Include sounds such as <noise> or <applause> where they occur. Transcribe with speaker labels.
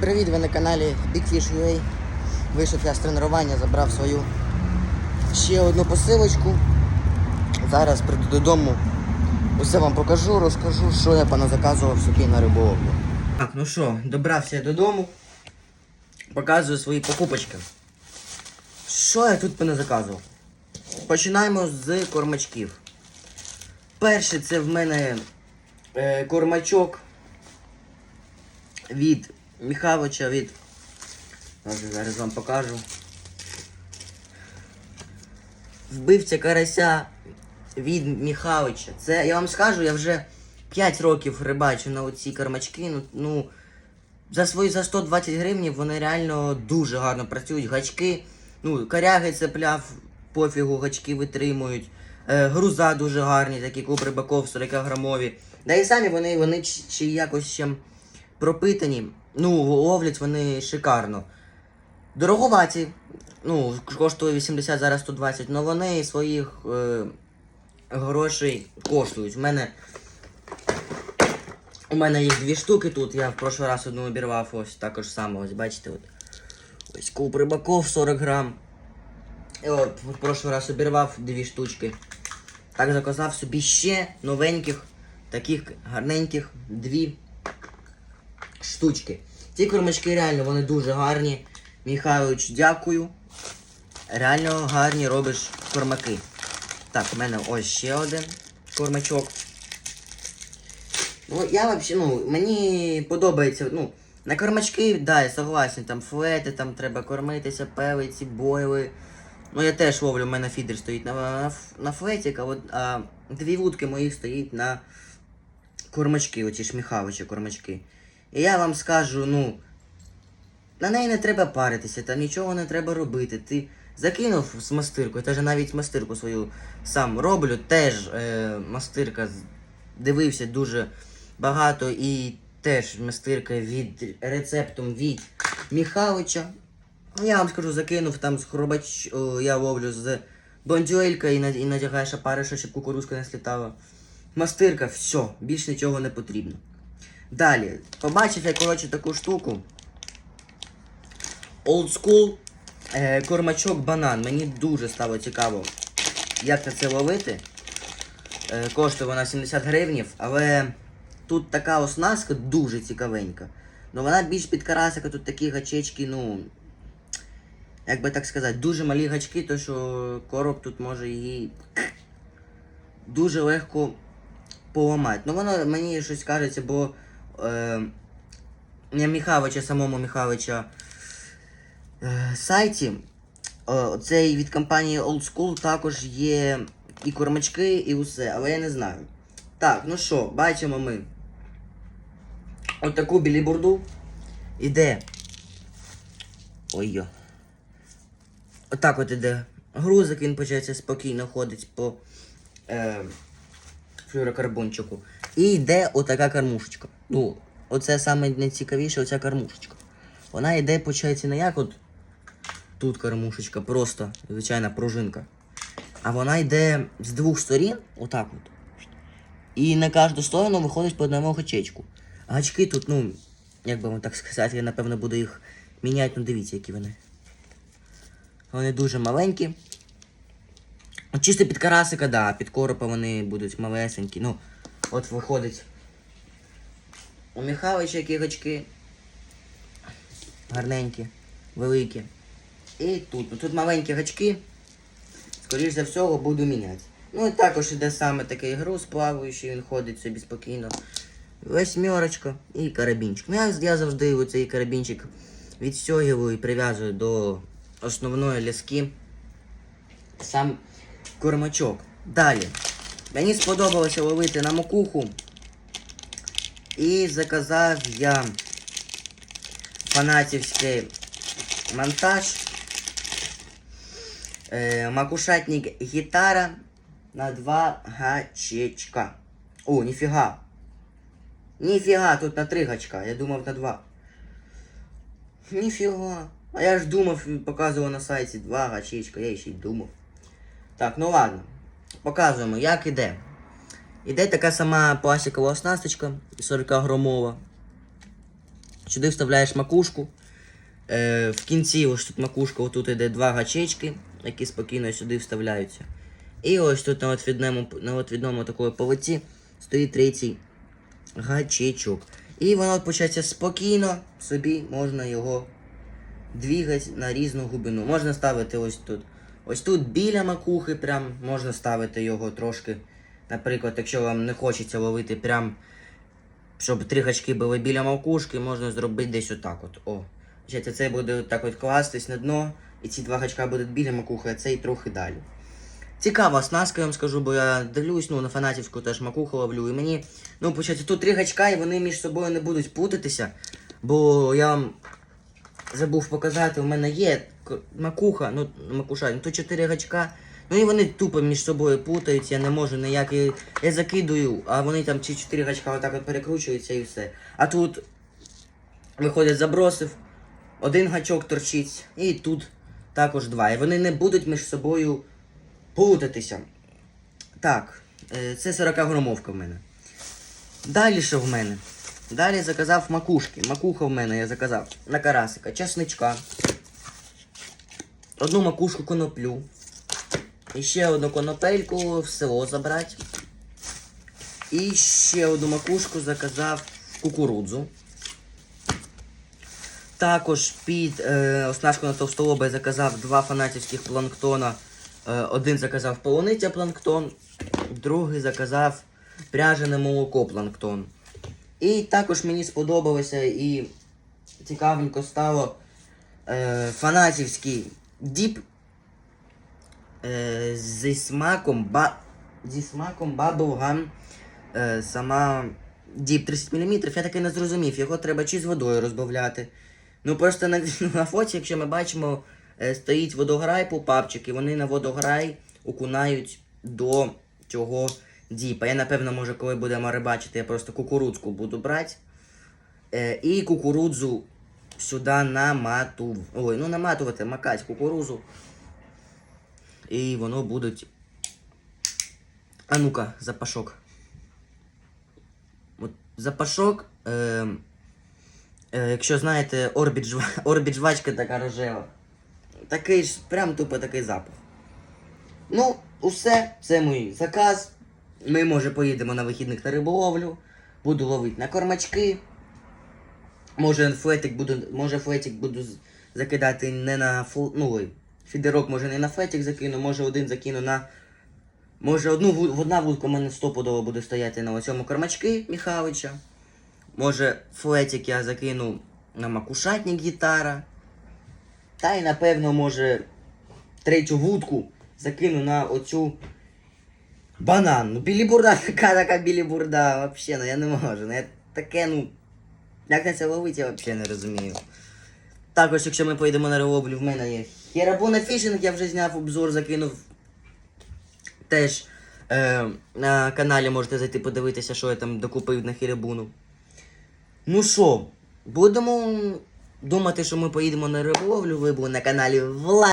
Speaker 1: Привіт, ви на каналі Big Fish UA. Вийшов я з тренування, забрав свою ще одну посилочку. Зараз прийду додому. Усе вам покажу, розкажу, що я поназаказував собі на риболовлю. Так, ну що, добрався я додому. Показую свої покупочки. Що я тут поназаказував? Починаємо з кормачків. Перший це в мене е, кормачок від Михайловича від. Зараз, вам покажу. Вбивця карася від Михайловича. Це я вам скажу, я вже 5 років рибачу на оці кармачки. Ну, ну за свої за 120 гривень вони реально дуже гарно працюють. Гачки, ну, коряги цепляв, пофігу, гачки витримують. Е, груза дуже гарні, такі куб рибаков 40 грамові. Да і самі вони, вони чи, чи якось ще пропитані. Ну, ловлять вони шикарно. Дороговаті. Ну, коштує 80, зараз 120, але вони своїх е, грошей коштують. В мене у мене їх дві штуки тут. Я в прошлий раз одну обірвав ось також само. Ось бачите, от. Ось куб рибаков 40 грам. І от, в прошлий раз обірвав дві штучки. Так заказав собі ще новеньких, таких гарненьких дві штучки. Ці кормачки реально вони дуже гарні. Михайлович, дякую. Реально гарні робиш кормаки. Так, у мене ось ще один кормачок. Ну, я вообще, ну, мені подобається, ну, на кормачки, да, я согласен, там флети, там треба кормитися, пелиці, бойли. Ну, я теж ловлю, у мене фідер стоїть на, на, на флетик, а, от, а дві вудки моїх стоїть на кормачки, оці ж Михайловича кормачки. І я вам скажу, ну, на неї не треба паритися, там нічого не треба робити. Ти закинув з мастиркою, теж навіть мастирку свою сам роблю, теж е, мастирка дивився дуже багато і теж мастирка від рецептом від Михайловича. Ну, Я вам скажу, закинув там з хробач, о, я ловлю з бондюелька і, і надягаєш опариша, щоб кукурузка не слітала. Мастирка, все, більш нічого не потрібно. Далі, побачив я, коротше, таку штуку. Old School е, кормачок банан. Мені дуже стало цікаво, як це ловити. Е, коштує вона 70 гривнів, але тут така оснастка дуже цікавенька. Ну вона більш під карасика, тут такі гачечки, ну. Як би так сказати, дуже малі гачки, то що короб тут може її дуже легко поламати. Ну воно мені щось кажеться, бо е, не Михайловича, самому Михайловича е, сайті. Е, цей від компанії Old School також є і кормачки, і усе, але я не знаю. Так, ну що, бачимо ми. От таку білібурду. Іде. Ой-йо. Отак от іде грузик, він почається спокійно ходить по е, флюрокарбончику. І йде отака кормушечка. Ну, оце саме найцікавіше, оця кормушечка. Вона йде, почається не як от тут кормушечка, просто звичайна пружинка. А вона йде з двох сторін, отак от. І на кожну сторону виходить по одному гачечку. Гачки тут, ну, як би вам так сказати, я напевно буду їх міняти, ну дивіться, які вони. Вони дуже маленькі. Чисто під карасика, да, під коропа вони будуть малесенькі. Ну, от виходить. У Михайловича які гачки. Гарненькі, великі. І тут. Ну, тут маленькі гачки. Скоріш за всього буду міняти. Ну і також іде саме такий груз плаваючий, він ходить собі спокійно. Восьмерочка і карабінчик. Ну я, я завжди оцей карабінчик відстягую і прив'язую до основної ляски. Сам кормачок. Далі. Мені сподобалося ловити на макуху. І заказав я фанатівський монтаж. Е, макушатник гітара на два гачечка. О, ніфіга. Ніфіга, тут на три гачка. Я думав на два. Ніфіга. А я ж думав, показував на сайті два гачечка, я ще й думав. Так, ну ладно. Показуємо, як іде. Іде така сама пластикова оснасточка 40 громова. Сюди вставляєш макушку. Е, в кінці ось тут макушка, отут йде два гачечки, які спокійно сюди вставляються. І ось тут на отвідному, на отвідному такої полиці стоїть третій гачечок. І воно початься спокійно, собі можна його двігати на різну глибину. Можна ставити ось тут. Ось тут біля макухи, прям можна ставити його трошки. Наприклад, якщо вам не хочеться ловити прям, щоб три гачки були біля макушки, можна зробити десь отак от. О. Це буде так от кластись на дно, і ці два гачка будуть біля макухи, а цей трохи далі. Цікава оснастка, я вам скажу, бо я дивлюсь, ну, на фанатівську теж макуху ловлю, і мені, ну, почати, тут три гачка, і вони між собою не будуть путатися, бо я вам забув показати, у мене є макуха, ну, макуша, ну, то чотири гачка, ну і вони тупо між собою путаються, я не можу ніяк, я закидую, а вони там ці чотири гачка отак от перекручуються і все. А тут виходить забросив, один гачок торчить, і тут також два. І вони не будуть між собою плутатися. Так, е, це 40 громовка в мене. Далі що в мене? Далі заказав макушки. Макуха в мене я заказав на карасика, часничка. Одну макушку коноплю. І ще одну конопельку в село забрати. І ще одну макушку заказав кукурудзу. Також під е, оснастку на товстолоба заказав два фанатівських планктона. Е, один заказав полуниця планктон, другий заказав пряжене молоко планктон. І також мені сподобалося і цікавенько стало е, фанатівський діп е, зі смаком ба, зі смаком Bubblegum. Е, сама діп 30 мм, я таки не зрозумів, його треба чи з водою розбавляти. Ну просто на, <laughs> на фоті, якщо ми бачимо, е, стоїть водограй попапчик, і вони на водограй окунають до цього діпа. Я напевно, може, коли будемо рибачити, я просто кукурудзку буду брати. Е, і кукурудзу сюди намату... Ой, ну наматувати, макати кукурузу. І воно будуть. А ну-ка, запашок. От запашок. Е, е, якщо знаєте, орбіт, <laughs> орбіт жвачка така рожева. Такий ж, прям тупо такий запах. Ну, усе, це мій заказ. Ми, може, поїдемо на вихідних на риболовлю. Буду ловити на кормачки. Може, флетик буду, може флетик буду закидати не на фл... ну, фідерок, може не на флетик закину, може один закину на. Може одну одна вудка в мене стопудово буде стояти на цьому кормачки Михайловича. Може, флетик я закину на макушатник гітара. Та й напевно, може, третю вудку закину на оцю банан. Ну, білібурда, <laughs> така така білібурда, вообще, ну я не можу. Ну, я таке, ну. Як на це ловити, я взагалі не розумію. Також, якщо ми поїдемо на риболовлю, в мене є Херабуна фішинг, я вже зняв обзор, закинув. Теж е, на каналі можете зайти подивитися, що я там докупив на Херабуну. Ну що, будемо думати, що ми поїдемо на риболовлю. Ви були на каналі Влад.